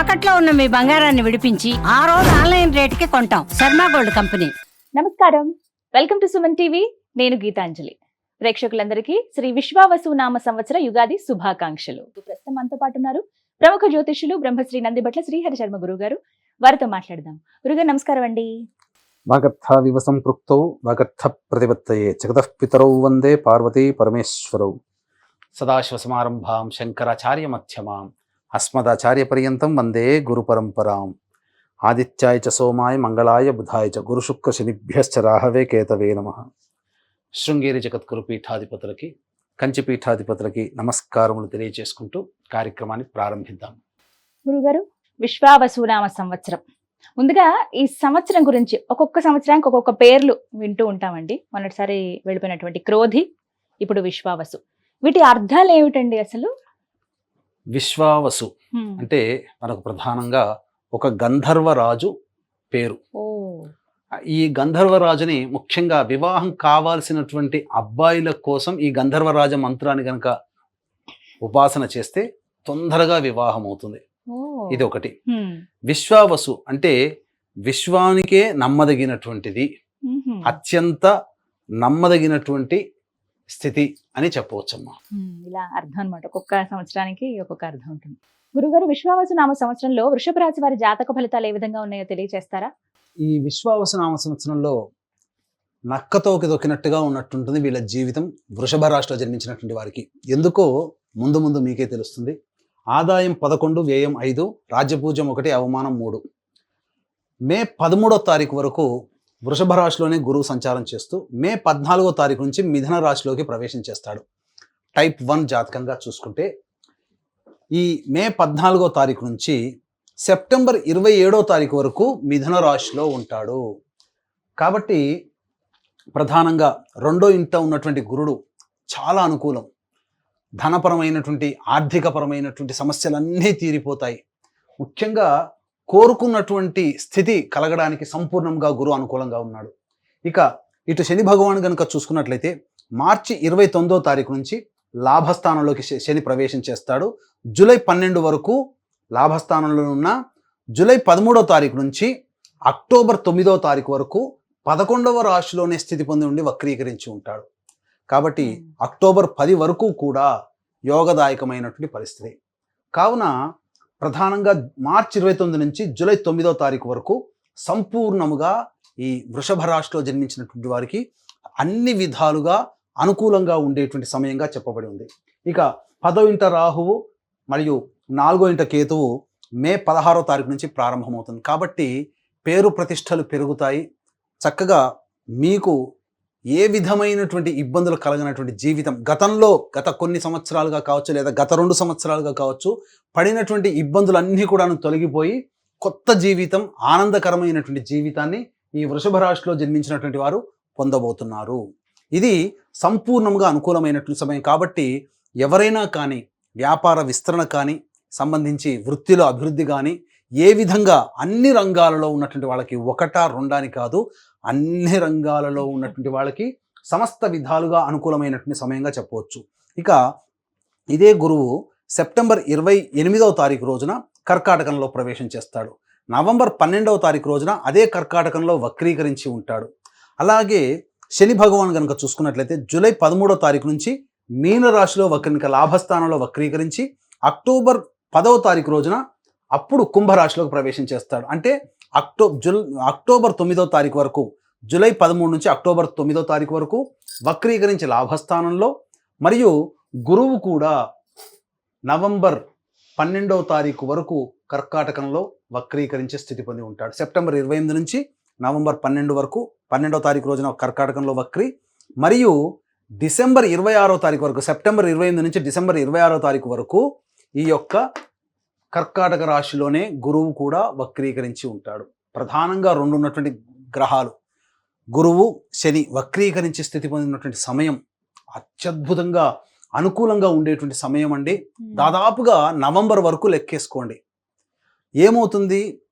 తాకట్లో ఉన్న మీ బంగారాన్ని విడిపించి ఆ రోజు ఆన్లైన్ రేటుకి కొంటాం. Sharma gold company. నమస్కారం. Welcome to Suman TV. నేను గీతాంజలి. ప్రేక్షకులందరికీ శ్రీ విశ్వావసు నామ సంవత్సర యుగాది శుభాకాంక్షలు. ప్రస్తుతం మనతో పాటు ఉన్నారు ప్రముఖ జ్యోతిష్యులు బ్రహ్మశ్రీ నందిబట్ల శ్రీహరి శర్మ గురువు గారు వారితో మాట్లాడదాం. గురుగారు నమస్కారం అండి. వాగర్థావివ సంపృక్తౌ వాగర్థ ప్రతిపత్తయే జగతః పితరౌ వందే పార్వతీ పరమేశ్వరౌ. సదాశివసమారంభాం శంకరాచార్య మధ్యమాం. అస్మదాచార్యపర్యంతం వందే గురు పరంపరాం. ఆదిత్యాయ చ సోమాయ మంగళాయ బుధాయ చ గురుశుక్ర శనిభ్యశ్చ రాహవే కేతవే నమ. శృంగేరి జగద్గురు పీఠాధిపతులకి కంచి పీఠాధిపతులకి నమస్కారములు తెలియజేసుకుంటూ కార్యక్రమాన్ని ప్రారంభిద్దాం. గురుగారు విశ్వావసు నామ సంవత్సరం. ముందుగా ఈ సంవత్సరం గురించి ఒక్కొక్క సంవత్సరానికి ఒక్కొక్క పేర్లు వింటూ ఉంటామండి. మొన్నటిసారి వెళ్ళిపోయినటువంటి క్రోధి ఇప్పుడు విశ్వావసు. వీటి అర్థాలు ఏమిటండి అసలు? విశ్వావసు. అంటే మనకు ప్రధానంగా ఒక గంధర్వరాజు పేరు. ఈ గంధర్వరాజుని ముఖ్యంగా వివాహం కావాల్సినటువంటి అబ్బాయిల కోసం ఈ గంధర్వరాజ మంత్రాన్ని కనుక ఉపాసన చేస్తే తొందరగా వివాహం అవుతుంది. ఇది ఒకటి. విశ్వావసు అంటే విశ్వానికే నమ్మదగినటువంటిది. అత్యంత నమ్మదగినటువంటి స్థితి అని చెప్పవచ్చమ్మా. హ్మ్, ఇలా అర్థం అనమాట ఒక్కొక్క సంవత్సరానికి ఒక్కొక్క అర్థం ఉంటుంది. గురుగారు విశ్వావసు నామ సంవత్సరంలో వృషభ రాశి వారి జాతక ఫలితాలు ఏ విధంగా ఉన్నాయో తెలియజేస్తారా ఈ విశ్వావసు నామ సంవత్సరంలో నక్కతోకి దొక్కినట్టుగా ఉన్నట్టుంటుంది వీళ్ళ జీవితం వృషభ రాశిలో జన్మించినటువంటి వారికి. ఎందుకో ముందు ముందు మీకే తెలుస్తుంది. ఆదాయం పదకొండు వ్యయం ఐదు రాజ్యపూజ్యం ఒకటి అవమానం మూడు. మే పదమూడో తారీఖు వరకు వృషభ రాశిలోనే గురువు సంచారం చేస్తూ మే పద్నాలుగో తారీఖు నుంచి మిథున రాశిలోకి ప్రవేశం చేస్తాడు. టైప్ వన్ జాతకంగా చూసుకుంటే ఈ మే పద్నాలుగో తారీఖు నుంచి సెప్టెంబర్ ఇరవై ఏడో తారీఖు వరకు మిథున రాశిలో ఉంటాడు. కాబట్టి ప్రధానంగా రెండో ఇంట ఉన్నటువంటి గురుడు చాలా అనుకూలం. ధనపరమైనటువంటి ఆర్థికపరమైనటువంటి సమస్యలన్నీ తీరిపోతాయి. ముఖ్యంగా కోరుకున్నటువంటి స్థితి కలగడానికి సంపూర్ణంగా గురువు అనుకూలంగా ఉన్నాడు. ఇక ఇటు శని భగవాన్ కనుక చూసుకున్నట్లయితే మార్చి ఇరవై తొమ్మిదో తారీఖు నుంచి లాభస్థానంలోకి శని ప్రవేశం చేస్తాడు. జూలై పన్నెండు వరకు లాభస్థానంలో ఉన్న జూలై పదమూడో తారీఖు నుంచి అక్టోబర్ తొమ్మిదో తారీఖు వరకు పదకొండవ రాశిలోనే స్థితి పొంది ఉండి వక్రీకరించి ఉంటాడు. కాబట్టి అక్టోబర్ పది వరకు కూడా యోగదాయకమైనటువంటి పరిస్థితి. కావున ప్రధానంగా మార్చి ఇరవై తొమ్మిది నుంచి జూలై తొమ్మిదో తారీఖు వరకు సంపూర్ణముగా ఈ వృషభ రాశిలో జన్మించినటువంటి వారికి అన్ని విధాలుగా అనుకూలంగా ఉండేటువంటి సమయంగా చెప్పబడి ఉంది. ఇక పదో ఇంట రాహువు మరియు నాలుగో ఇంట కేతువు మే పదహారో తారీఖు నుంచి ప్రారంభమవుతుంది. కాబట్టి పేరు ప్రతిష్టలు పెరుగుతాయి. చక్కగా మీకు ఏ విధమైనటువంటి ఇబ్బందులు కలగనటువంటి జీవితం గతంలో గత కొన్ని సంవత్సరాలుగా కావచ్చు లేదా గత రెండు సంవత్సరాలుగా కావచ్చు పడినటువంటి ఇబ్బందులన్నీ కూడా తొలగిపోయి కొత్త జీవితం ఆనందకరమైనటువంటి జీవితాన్ని ఈ వృషభ రాశిలో జన్మించినటువంటి వారు పొందబోతున్నారు. ఇది సంపూర్ణంగా అనుకూలమైనటువంటి సమయం కాబట్టి ఎవరైనా కానీ వ్యాపార విస్తరణ కానీ సంబంధించి వృత్తిలో అభివృద్ధి కానీ ఏ విధంగా అన్ని రంగాలలో ఉన్నటువంటి వాళ్ళకి ఒకటా రెండాని కాదు అన్ని రంగాలలో ఉన్నటువంటి వాళ్ళకి సమస్త విధాలుగా అనుకూలమైనటువంటి సమయంగా చెప్పవచ్చు. ఇక ఇదే గురువు సెప్టెంబర్ ఇరవై ఎనిమిదవ తారీఖు రోజున కర్కాటకంలో ప్రవేశం చేస్తాడు. నవంబర్ పన్నెండవ తారీఖు రోజున అదే కర్కాటకంలో వక్రీకరించి ఉంటాడు. అలాగే శని భగవాన్ కనుక చూసుకున్నట్లయితే జూలై పదమూడవ తారీఖు నుంచి మీనరాశిలో వక్రీక లాభస్థానంలో వక్రీకరించి అక్టోబర్ పదవ తారీఖు రోజున అప్పుడు కుంభరాశిలోకి ప్రవేశం చేస్తాడు. అంటే అక్టో జుల్ అక్టోబర్ తొమ్మిదో తారీఖు వరకు జూలై పదమూడు నుంచి అక్టోబర్ తొమ్మిదో తారీఖు వరకు వక్రీకరించి లాభస్థానంలో మరియు గురువు కూడా నవంబర్ పన్నెండవ తారీఖు వరకు కర్కాటకంలో వక్రీకరించే స్థితి పొంది ఉంటాడు. సెప్టెంబర్ ఇరవై ఎనిమిది నుంచి నవంబర్ పన్నెండు వరకు పన్నెండవ తారీఖు రోజున కర్కాటకంలో వక్రి మరియు డిసెంబర్ ఇరవై ఆరో తారీఖు వరకు సెప్టెంబర్ ఇరవై ఎనిమిది నుంచి డిసెంబర్ ఇరవై ఆరో తారీఖు వరకు ఈ యొక్క కర్కాటక రాశిలోనే గురువు కూడా వక్రీకరించి ఉంటాడు. ప్రధానంగా రెండు ఉన్నటువంటి గ్రహాలు. గురువు శని వక్రీకరించి స్థితి పొందినటువంటి సమయం అత్యద్భుతంగా అనుకూలంగా ఉండేటువంటి సమయం అండి. దాదాపుగా నవంబర్ వరకు లెక్కేసుకోండి. ఏమవుతుంది?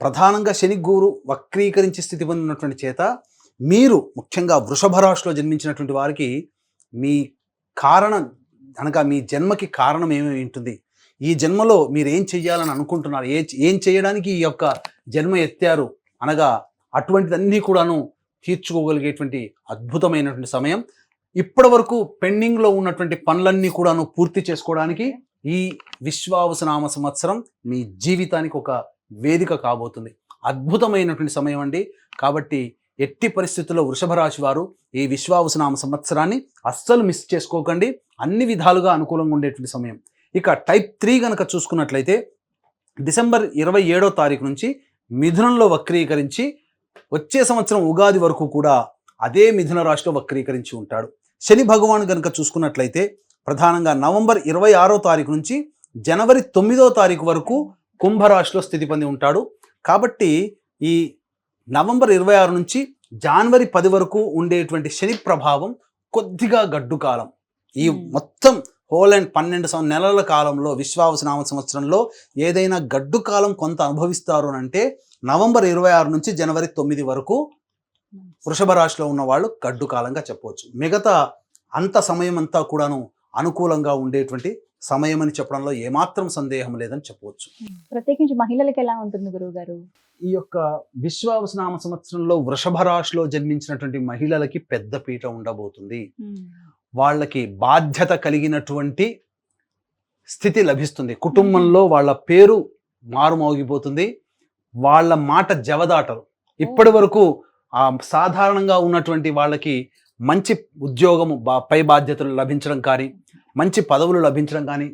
ప్రధానంగా శని గురు వక్రీకరించి స్థితి పొందినటువంటి చేత మీరు ముఖ్యంగా వృషభ రాశిలో జన్మించినటువంటి వారికి మీ కారణం అనగా మీ జన్మకి కారణం ఏమేమి ఉంటుంది? ఈ జన్మలో మీరు ఏం చెయ్యాలని అనుకుంటున్నారు? ఏ ఏం చేయడానికి ఈ యొక్క జన్మ ఎత్తారు? అనగా అటువంటిదన్నీ కూడాను తీర్చుకోగలిగేటువంటి అద్భుతమైనటువంటి సమయం. ఇప్పటి వరకు పెండింగ్లో ఉన్నటువంటి పనులన్నీ కూడాను పూర్తి చేసుకోవడానికి ఈ విశ్వావసనామ సంవత్సరం మీ జీవితానికి ఒక వేదిక కాబోతుంది. అద్భుతమైనటువంటి సమయం అండి. కాబట్టి ఎట్టి పరిస్థితుల్లో వృషభ రాశి వారు ఈ విశ్వావసనామ సంవత్సరాన్ని అస్సలు మిస్ చేసుకోకండి. అన్ని విధాలుగా అనుకూలంగా ఉండేటువంటి సమయం. ఇక టైప్ త్రీ కనుక చూసుకున్నట్లయితే డిసెంబర్ ఇరవై ఏడో తారీఖు నుంచి మిథునంలో వక్రీకరించి వచ్చే సంవత్సరం ఉగాది వరకు కూడా అదే మిథున రాశిలో వక్రీకరించి ఉంటాడు. శని భగవాన్ కనుక చూసుకున్నట్లయితే ప్రధానంగా నవంబర్ ఇరవై ఆరో తారీఖు నుంచి జనవరి తొమ్మిదో తారీఖు వరకు కుంభరాశిలో స్థితి పొంది ఉంటాడు. కాబట్టి ఈ నవంబర్ ఇరవై ఆరు నుంచి జనవరి పది వరకు ఉండేటువంటి శని ప్రభావం కొద్దిగా గడ్డు కాలం ఈ. మొత్తం హోల్ అండ్ పన్నెండు నెలల కాలంలో విశ్వావసనామ సంవత్సరంలో ఏదైనా గడ్డు కాలం కొంత అనుభవిస్తారు అని అంటే నవంబర్ ఇరవై ఆరు నుంచి జనవరి తొమ్మిది వరకు వృషభ రాశిలో ఉన్న వాళ్ళు గడ్డు కాలంగా చెప్పవచ్చు. మిగతా అంత సమయం అంతా కూడాను అనుకూలంగా ఉండేటువంటి సమయం అని చెప్పడంలో ఏమాత్రం సందేహం లేదని చెప్పవచ్చు. ప్రత్యేకించి మహిళలకి ఎలా ఉంటుంది గురువు గారు ఈ యొక్క విశ్వావసనామ సంవత్సరంలో వృషభ రాశిలో జన్మించినటువంటి మహిళలకి పెద్ద పీట ఉండబోతుంది. వాళ్ళకి బాధ్యత కలిగినటువంటి స్థితి లభిస్తుంది. కుటుంబంలో వాళ్ళ పేరు మారుమోగిపోతుంది. వాళ్ళ మాట జవదాటరు. ఇప్పటి వరకు ఆ సాధారణంగా ఉన్నటువంటి వాళ్ళకి మంచి ఉద్యోగము బా- పై బాధ్యతలు లభించడం కానీ మంచి పదవులు లభించడం కానీ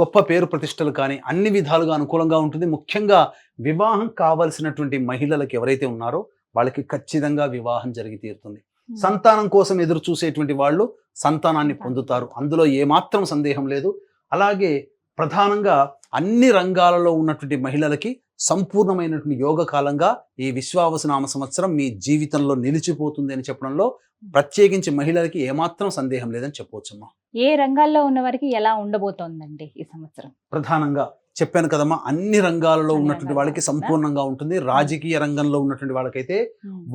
గొప్ప పేరు ప్రతిష్టలు కానీ అన్ని విధాలుగా అనుకూలంగా ఉంటుంది. ముఖ్యంగా వివాహం కావలసినటువంటి మహిళలకు ఎవరైతే ఉన్నారో వాళ్ళకి ఖచ్చితంగా వివాహం జరిగి తీరుతుంది. సంతానం కోసం ఎదురు చూసేటువంటి వాళ్ళు సంతానాన్ని పొందుతారు. అందులో ఏమాత్రం సందేహం లేదు. అలాగే ప్రధానంగా అన్ని రంగాలలో ఉన్నటువంటి మహిళలకి సంపూర్ణమైనటువంటి యోగ కాలంగా ఈ విశ్వావసనామ సంవత్సరం మీ జీవితంలో నిలిచిపోతుంది అని చెప్పడంలో ప్రత్యేకించి మహిళలకి ఏమాత్రం సందేహం లేదని చెప్పవచ్చమ్మా ఏ రంగాల్లో ఉన్న వారికి ఎలా ఉండబోతోందండి ఈ సంవత్సరం? ప్రధానంగా చెప్పాను కదమ్మా అన్ని రంగాలలో ఉన్నటువంటి వాళ్ళకి సంపూర్ణంగా ఉంటుంది. రాజకీయ రంగంలో ఉన్నటువంటి వాళ్ళకైతే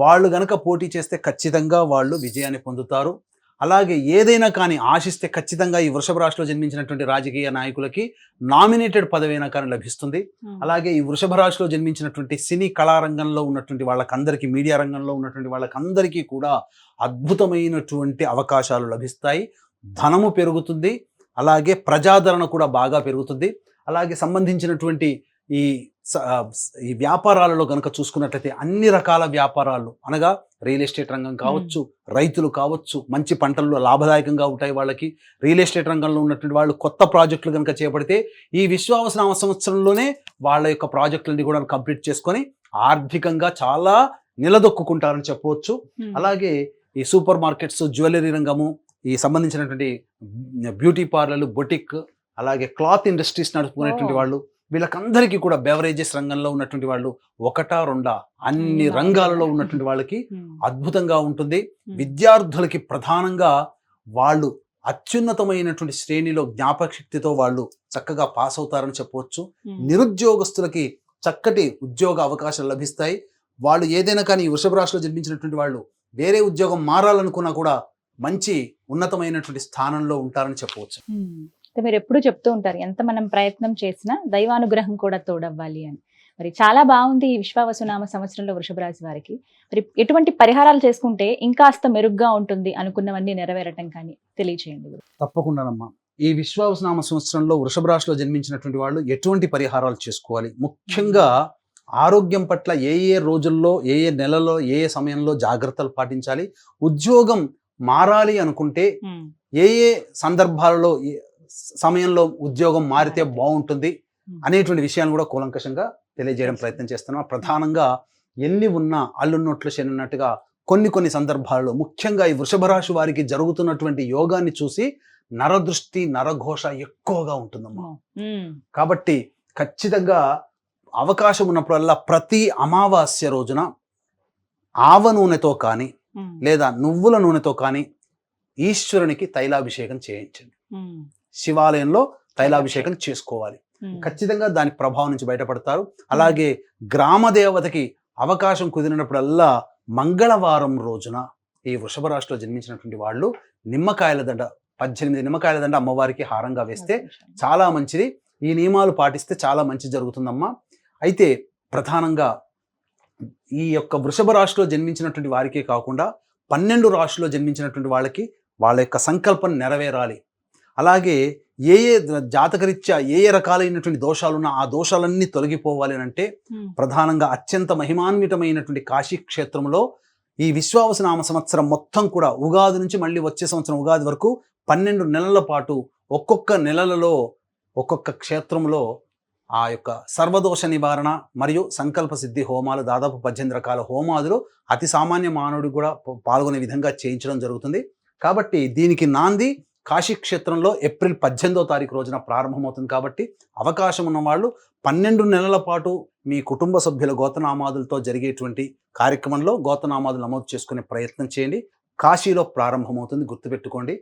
వాళ్ళు గనక పోటీ చేస్తే ఖచ్చితంగా వాళ్ళు విజయాన్ని పొందుతారు. అలాగే ఏదైనా కానీ ఆశిస్తే ఖచ్చితంగా ఈ వృషభ రాశిలో జన్మించినటువంటి రాజకీయ నాయకులకి నామినేటెడ్ పదవైనా కానీ లభిస్తుంది. అలాగే ఈ వృషభ రాశిలో జన్మించినటువంటి సినీ కళారంగంలో ఉన్నటువంటి వాళ్ళకందరికీ మీడియా రంగంలో ఉన్నటువంటి వాళ్ళకందరికీ కూడా అద్భుతమైనటువంటి అవకాశాలు లభిస్తాయి. ధనము పెరుగుతుంది. అలాగే ప్రజాదరణ కూడా బాగా పెరుగుతుంది. అలాగే సంబంధించినటువంటి ఈ ఈ వ్యాపారాలలో కనుక చూసుకున్నట్లయితే అన్ని రకాల వ్యాపారాలు అనగా రియల్ ఎస్టేట్ రంగం కావచ్చు రైతులు కావచ్చు మంచి పంటల్లో లాభదాయకంగా ఉంటాయి వాళ్ళకి. రియల్ ఎస్టేట్ రంగంలో ఉన్నటువంటి వాళ్ళు కొత్త ప్రాజెక్టులు కనుక చేపడితే ఈ విశ్వావసనామ సంవత్సరంలోనే వాళ్ళ యొక్క ప్రాజెక్టులని కూడా కంప్లీట్ చేసుకొని ఆర్థికంగా చాలా నిలదొక్కుంటారని చెప్పవచ్చు. అలాగే ఈ సూపర్ మార్కెట్స్ జ్యువెలరీ రంగము ఈ సంబంధించినటువంటి బ్యూటీ పార్లర్లు బొటిక్ అలాగే క్లాత్ ఇండస్ట్రీస్ నడుపుకునేటువంటి. వాళ్ళు వీళ్ళకందరికీ కూడా బెవరేజెస్ రంగంలో ఉన్నటువంటి వాళ్ళు ఒకటా రెండా అన్ని రంగాలలో రంగాలు. ఉన్నటువంటి వాళ్ళకి అద్భుతంగా ఉంటుంది. విద్యార్థులకి ప్రధానంగా వాళ్ళు అత్యున్నతమైనటువంటి శ్రేణిలో జ్ఞాపక శక్తితో వాళ్ళు చక్కగా పాస్ అవుతారని చెప్పవచ్చు నిరుద్యోగస్తులకి చక్కటి ఉద్యోగ అవకాశాలు లభిస్తాయి. వాళ్ళు ఏదైనా కానీ వృషభ రాశిలో జన్మించినటువంటి వాళ్ళు వేరే ఉద్యోగం మారాలనుకున్నా కూడా మంచి ఉన్నతమైనటువంటి స్థానంలో ఉంటారని చెప్పవచ్చు. మీరు ఎప్పుడు చెప్తూ ఉంటారు ఎంత మనం ప్రయత్నం చేసినా దైవానుగ్రహం కూడా తోడవ్వాలి అని. మరి చాలా బాగుంది ఈ విశ్వావసునామ సంవత్సరంలో వృషభ రాశి వారికి. మరి ఎటువంటి పరిహారాలు చేసుకుంటే ఇంకాస్త మెరుగ్గా ఉంటుంది అనుకున్నవన్నీ నెరవేరటం కానీ తెలియచేయండి. తప్పకుండానమ్మా. ఈ విశ్వావసనామ సంవత్సరంలో వృషభ రాశిలో జన్మించినటువంటి వాళ్ళు ఎటువంటి పరిహారాలు చేసుకోవాలి? ముఖ్యంగా ఆరోగ్యం పట్ల ఏ ఏ రోజుల్లో ఏ ఏ నెలలో ఏ ఏ సమయంలో జాగ్రత్తలు పాటించాలి? ఉద్యోగం మారాలి అనుకుంటే ఏ ఏ సందర్భాలలో సమయంలో ఉద్యోగం మారితే బాగుంటుంది అనేటువంటి విషయాన్ని కూడా కూలంకషంగా తెలియజేయడం ప్రయత్నం చేస్తున్నాం. ప్రధానంగా ఎన్ని ఉన్నా అల్లున్నట్లు శనున్నట్టుగా కొన్ని కొన్ని సందర్భాల్లో ముఖ్యంగా ఈ వృషభ రాశి వారికి జరుగుతున్నటువంటి యోగాన్ని చూసి నరదృష్టి నరఘోష ఎక్కువగా ఉంటుందమ్మా. కాబట్టి ఖచ్చితంగా అవకాశం ఉన్నప్పుడల్లా ప్రతి అమావాస్య రోజున ఆవ నూనెతో కానీ లేదా నువ్వుల నూనెతో కానీ ఈశ్వరునికి తైలాభిషేకం చేయించండి. శివాలయంలో తైలాభిషేకం చేసుకోవాలి. ఖచ్చితంగా దాని ప్రభావం నుంచి బయటపడతారు. అలాగే గ్రామ దేవతకి అవకాశం కుదిరినప్పుడల్లా మంగళవారం రోజున ఈ వృషభ రాశిలో జన్మించినటువంటి వాళ్ళు నిమ్మకాయల దండ పద్దెనిమిది నిమ్మకాయల దండ అమ్మవారికి హారంగా వేస్తే చాలా మంచిది. ఈ నియమాలు పాటిస్తే చాలా మంచి జరుగుతుందమ్మా. అయితే ప్రధానంగా ఈ యొక్క వృషభ రాశిలో జన్మించినటువంటి వారికే కాకుండా పన్నెండు రాశిలో జన్మించినటువంటి వాళ్ళకి వాళ్ళ యొక్క సంకల్పం నెరవేరాలి. అలాగే ఏ ఏ జాతకరీత్యా ఏ ఏ రకాలైనటువంటి దోషాలున్నా ఆ దోషాలన్నీ తొలగిపోవాలి అని అంటే ప్రధానంగా అత్యంత మహిమాన్వితమైనటువంటి కాశీ క్షేత్రంలో ఈ విశ్వావస నామ సంవత్సరం మొత్తం కూడా ఉగాది నుంచి మళ్ళీ వచ్చే సంవత్సరం ఉగాది వరకు పన్నెండు నెలల పాటు ఒక్కొక్క నెలలలో ఒక్కొక్క క్షేత్రంలో ఆ యొక్క సర్వదోష నివారణ మరియు సంకల్ప సిద్ధి హోమాలు దాదాపు పద్దెనిమిది రకాల హోమాదులు అతి సామాన్య మానవుడికి కూడా పాల్గొనే విధంగా చేయించడం జరుగుతుంది. కాబట్టి దీనికి నాంది కాశీ క్షేత్రంలో ఏప్రిల్ పద్దెనిమిదో తారీఖు రోజున ప్రారంభమవుతుంది కాబట్టి అవకాశం ఉన్న వాళ్ళు పన్నెండు నెలల పాటు మీ కుటుంబ సభ్యుల గోతనామాదులతో జరిగేటువంటి కార్యక్రమంలో గోతనామాదులు నమోదు చేసుకునే ప్రయత్నం చేయండి. కాశీలో ప్రారంభమవుతుంది గుర్తుపెట్టుకోండి.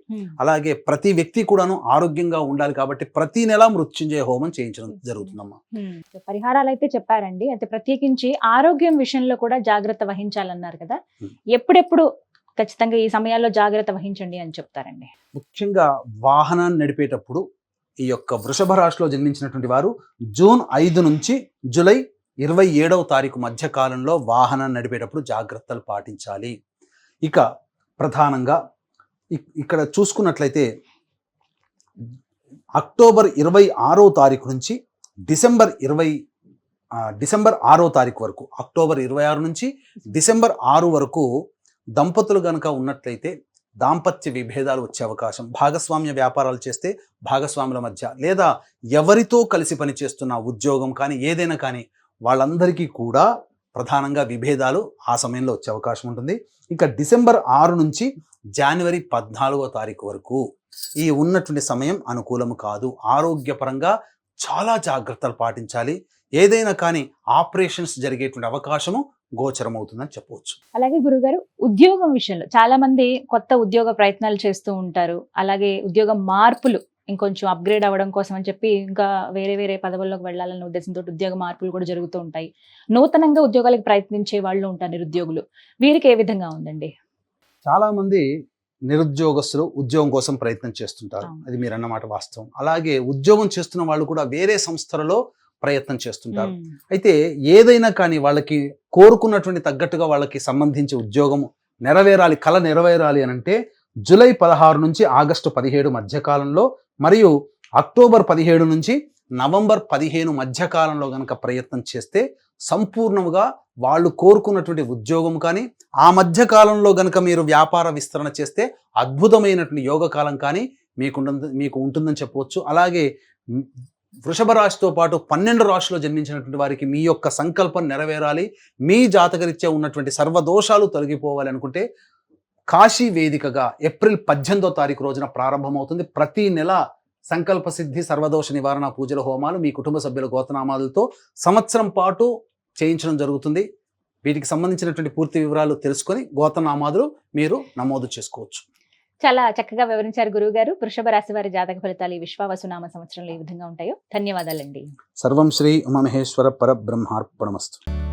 అలాగే ప్రతి వ్యక్తి కూడాను ఆరోగ్యంగా ఉండాలి కాబట్టి ప్రతి నెల మృత్యుంజయ హోమం చేయించడం జరుగుతుందమ్మా. పరిహారాలు అయితే చెప్పారండి. అయితే ప్రత్యేకించి ఆరోగ్యం విషయంలో కూడా జాగ్రత్త వహించాలన్నారు కదా. ఎప్పుడెప్పుడు ఖచ్చితంగా ఈ సమయాల్లో జాగ్రత్త వహించండి అని చెప్తారండి. ముఖ్యంగా వాహనాన్ని నడిపేటప్పుడు ఈ యొక్క వృషభ రాశిలో జన్మించినటువంటి వారు జూన్ ఐదు నుంచి జూలై ఇరవై ఏడవ తారీఖు మధ్య కాలంలో వాహనాన్ని నడిపేటప్పుడు జాగ్రత్తలు పాటించాలి. ఇక ప్రధానంగా ఇక్కడ చూసుకున్నట్లయితే అక్టోబర్ ఇరవై ఆరో తారీఖు నుంచి డిసెంబర్ ఇరవై డిసెంబర్ ఆరో తారీఖు వరకు అక్టోబర్ ఇరవై ఆరు నుంచి డిసెంబర్ ఆరు వరకు దంపతులు గనక ఉన్నట్లయితే దాంపత్య విభేదాలు వచ్చే అవకాశం భాగస్వామ్య వ్యాపారాలు చేస్తే భాగస్వాముల మధ్య లేదా ఎవరితో కలిసి పనిచేస్తున్న ఉద్యోగం కానీ ఏదైనా కానీ వాళ్ళందరికీ కూడా ప్రధానంగా విభేదాలు ఆ సమయంలో వచ్చే అవకాశం ఉంటుంది. ఇక డిసెంబర్ ఆరు నుంచి జనవరి పద్నాలుగో తారీఖు వరకు ఈ ఉన్నటువంటి సమయం అనుకూలము కాదు. ఆరోగ్యపరంగా చాలా జాగ్రత్తలు పాటించాలి. ఏదైనా కానీ ఆపరేషన్స్ జరిగేటువంటి అవకాశము గోచరమవుతుందని చెప్పవచ్చు. అలాగే గురుగారు ఉద్యోగం విషయంలో చాలా మంది కొత్త ఉద్యోగ ప్రయత్నాలు చేస్తూ ఉంటారు. అలాగే ఉద్యోగ మార్పులు ఇంకొంచెం అప్గ్రేడ్ అవ్వడం కోసం అని చెప్పి ఇంకా వేరే వేరే పదవుల్లోకి వెళ్ళాలన్న ఉద్దేశంతో ఉద్యోగ మార్పులు కూడా జరుగుతూ ఉంటాయి. నూతనంగా ఉద్యోగాలకు ప్రయత్నించే వాళ్ళు ఉంటారు నిరుద్యోగులు. వీరికి ఏ విధంగా ఉందండి? చాలా మంది నిరుద్యోగస్తులు ఉద్యోగం కోసం ప్రయత్నం చేస్తుంటారు. అది మీరు అన్నమాట వాస్తవం. అలాగే ఉద్యోగం చేస్తున్న వాళ్ళు కూడా వేరే సంస్థలలో ప్రయత్నం చేస్తుంటారు. అయితే ఏదైనా కానీ వాళ్ళకి కోరుకున్నటువంటి తగ్గట్టుగా వాళ్ళకి సంబంధించి ఉద్యోగం నెరవేరాలి కళ నెరవేరాలి అని అంటే జూలై పదహారు నుంచి ఆగస్టు పదిహేడు మధ్యకాలంలో మరియు అక్టోబర్ పదిహేడు నుంచి నవంబర్ పదిహేను మధ్యకాలంలో గనక ప్రయత్నం చేస్తే సంపూర్ణముగా వాళ్ళు కోరుకున్నటువంటి ఉద్యోగం కానీ ఆ మధ్య కాలంలో గనక మీరు వ్యాపార విస్తరణ చేస్తే అద్భుతమైనటువంటి యోగ కాలం కానీ మీకు మీకు ఉంటుందని చెప్పవచ్చు అలాగే వృషభ రాశితో పాటు పన్నెండు రాశిలో జన్మించినటువంటి వారికి మీ యొక్క సంకల్పం నెరవేరాలి. మీ జాతకరీత్యా ఉన్నటువంటి సర్వదోషాలు తొలగిపోవాలి అనుకుంటే కాశీ వేదికగా ఏప్రిల్ పద్దెనిమిదో తారీఖు రోజున ప్రారంభమవుతుంది. ప్రతి నెల సంకల్ప సిద్ధి సర్వదోష నివారణ పూజల హోమాలు మీ కుటుంబ సభ్యుల గోతనామాలతో సంవత్సరం పాటు చేయించడం జరుగుతుంది. వీటికి సంబంధించినటువంటి పూర్తి వివరాలు తెలుసుకొని గోతనామాదులు మీరు నమోదు చేసుకోవచ్చు. చాలా చక్కగా వివరించారు గురువు గారు వృషభ రాశి వారి జాతక ఫలితాలు ఈ విశ్వావసునామ సంవత్సరంలో ఈ విధంగా ఉంటాయో. ధన్యవాదాలండి. సర్వం శ్రీ ఉమామహేశ్వర పరబ్రహ్మార్పణమస్తు.